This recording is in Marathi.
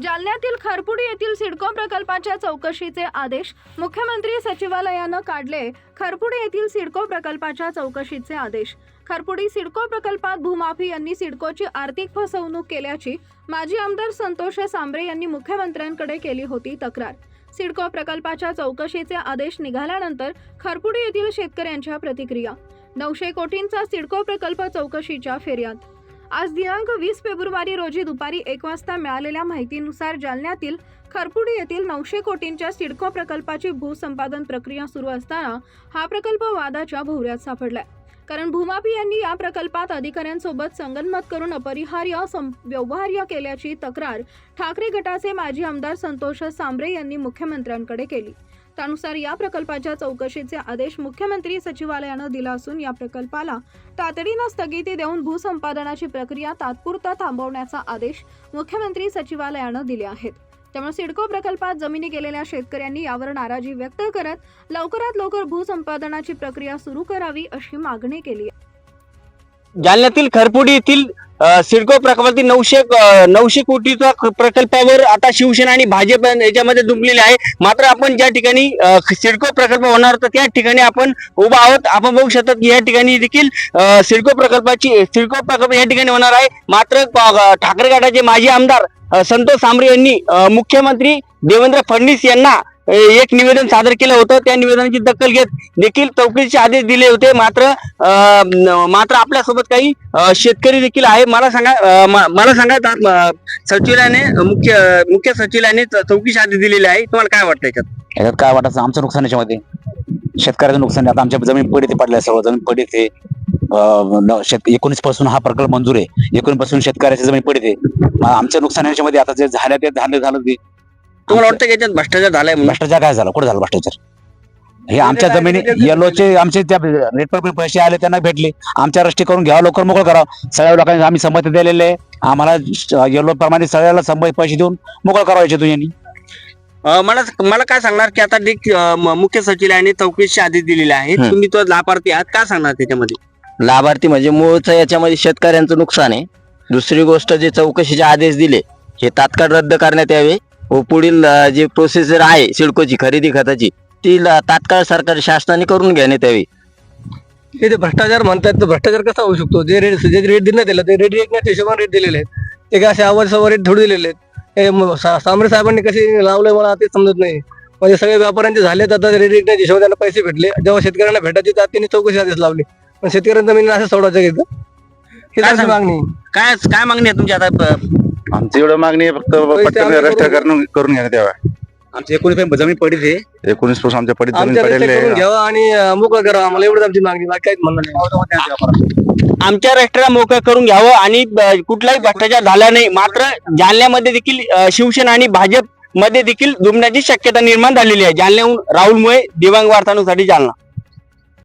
जालन्यातील खरपुडी येथील सिडको प्रकल्पाच्या चौकशीचे आदेश मुख्यमंत्री सचिवालयानं काढले. खरपुडी येथील सिडको प्रकल्पाच्या चौकशीचे आदेश. खरपुडी सिडको प्रकल्पात भूमाफी यांनी सिडकोची आर्थिक फसवणूक केल्याची माजी आमदार संतोष सांबरे यांनी मुख्यमंत्र्यांकडे केली होती तक्रार. सिडको प्रकल्पाच्या चौकशीचे आदेश निघाल्यानंतर खरपुडी येथील शेतकऱ्यांच्या प्रतिक्रिया. नऊशे कोटींचा सिडको प्रकल्प चौकशीच्या फेऱ्यात आज दिनांक वीस फेब्रुवारी रोजी दुपारी एक वाजता मिळालेल्या माहितीनुसार जालन्यातील खरपुडी येथील नऊशे कोटींच्या सिडको प्रकल्पाची भूसंपादन प्रक्रिया सुरू असताना हा प्रकल्प वादाच्या भोवऱ्यात सापडलाय. कारण भूमापी यांनी या प्रकल्पात अधिकाऱ्यांसोबत संगनमत करून अपरिहार्य सं- व्यवहार्य केल्याची तक्रार ठाकरे गटाचे माजी आमदार संतोष सांबरे यांनी मुख्यमंत्र्यांकडे केली. त्यानुसार या प्रकल्पाच्या चौकशीचे आदेश मुख्यमंत्री सचिवालयानं दिला असून या प्रकल्पाला तातडीनं स्थगिती देऊन भूसंपादनाची प्रक्रिया तात्पुरता थांबवण्याचा आदेश मुख्यमंत्री सचिवालयानं दिले आहेत त्यामुळे सिडको प्रकल्पात जमिनी गेलेल्या शेतकऱ्यांनी यावर नाराजी व्यक्त करत लवकरात लवकर भूसंपादनाची प्रक्रिया सुरू करावी अशी मागणी केली आहे. जालन्यातील खरपुडी येथील सिडको प्रकल्पातील नऊशे नऊशे कोटीचा प्रकल्पावर आता शिवसेना आणि भाजप याच्यामध्ये दुमलेले आहे. मात्र आपण ज्या ठिकाणी सिडको प्रकल्प होणार होता त्या ठिकाणी आपण उभा आहोत. आपण बघू शकतात की या ठिकाणी देखील सिडको प्रकल्पाची सिडको प्रकल्प या ठिकाणी होणार आहे. मात्र ठाकरे गटाचे माजी आमदार संतोष सांबरे यांनी मुख्यमंत्री देवेंद्र फडणवीस यांना एक निवेदन सादर केलं होतं. त्या निवेदनाची दखल घेत देखील चौकशीचे आदेश दिले होते. मात्र मात्र आपल्यासोबत काही शेतकरी देखील आहे. मला सांगा मला सांगा सचिवालयाने मुख्य मुख्य सचिवालयाने चौकशी आदेश दिलेले आहे. तुम्हाला काय वाटतं याच्यात? याच्यात काय वाटायचं? आमचं नुकसान याच्यामध्ये. शेतकऱ्याचं नुकसान आता आमच्या जमीन पडीते पडल्या सर्व जमीन पडीते शेत एकोणीसपासून हा प्रकल्प मंजूर आहे. एकोणीसपासून शेतकऱ्याची जमीन पडीते आहे. आमच्या नुकसान याच्यामध्ये आता जे झालं ते झालं झालं ते तुम्हाला वाटतं की याच्यात भ्रष्टाचार झालाय म्हणून? भ्रष्टाचार काय झाला? कुठे झाला भ्रष्टाचार? हे आमच्या जमिनी येलोचे आमचे त्या रेटवर पैसे आले त्यांना भेटले. आमच्या रस्ते करून घ्यावं लवकर मोकळं करावं. सगळ्या लोकांनी आम्ही संमती दिलेले आहे. आम्हाला येलो प्रमाणे सगळ्याला संमती पैसे देऊन मोकळं करावं याच्यातून यांनी अ, मला मला काय सांगणार की आता जे, अ, म- मुख्य सचिवालयाने चौकशी आदेश दिलेले आहेत हम्म. तुम्ही तो लाभार्थी आहात काय सांगणार त्याच्यामध्ये? लाभार्थी म्हणजे मूळचं याच्यामध्ये शेतकऱ्यांचं नुकसान आहे. दुसरी गोष्ट जे चौकशीचे आदेश दिले हे तात्काळ रद्द करण्यात यावे. व पुढील अं, जी प्रोसेसर आहे सिडकोची खरेदी खताची ती ल- तात्काळ सरकार शासनाने करून घेण्यात यावी हे जे भ्रष्टाचार म्हणतात तर भ्रष्टाचार कसा होऊ शकतो? जे रेट जे रेट देण्यात दिलं ते रेट एकण्याच्या हिशोबाने रेट दिलेले आहेत. ते काय असे आवर सवर रेट थोडे दिलेले आहेत? हे म- सा- सांबरे साहेबांनी कसे लावलंय मला ते समजत नाही. म्हणजे सगळे व्यापाऱ्यांचे झाले तर आता रेट एकण्याच्या हिशोबाने त्यांना पैसे भेटले. जेव्हा शेतकऱ्यांना भेटायचे तर त्यांनी चौकशी आदेश लावले. पण शेतकऱ्यांना जमीन असं सोडायचं घेतं ही काय मागणी आहे. काय काय मागणी आहे तुमची आता प- आमची एवढं मागणी आहे फक्त पटकन रस्ता करून- करून घेण्यात यावा आमचे एकोणीस जमीन पडीते एकोणीसपासून आमच्या पडीत जमीन आमच्या रस्ते पडलेली करून आहे. घ्यावा आणि मोकळं करावं. आम्हाला एवढंच आमची मागणी बाकी काहीच म्हणणं नाही. आमच्या रस्त्याला मोकळं करून घ्यावं आणि कुठलाही भ्रष्टाचार झाला नाही. मात्र जालन्यामध्ये देखील अ, शिवसेना आणि भाजपमध्ये देखील दुमण्याची शक्यता निर्माण झालेली आहे. जालन्याहून राहुल मुळे दिवांग वार्तानुसाठी जालना.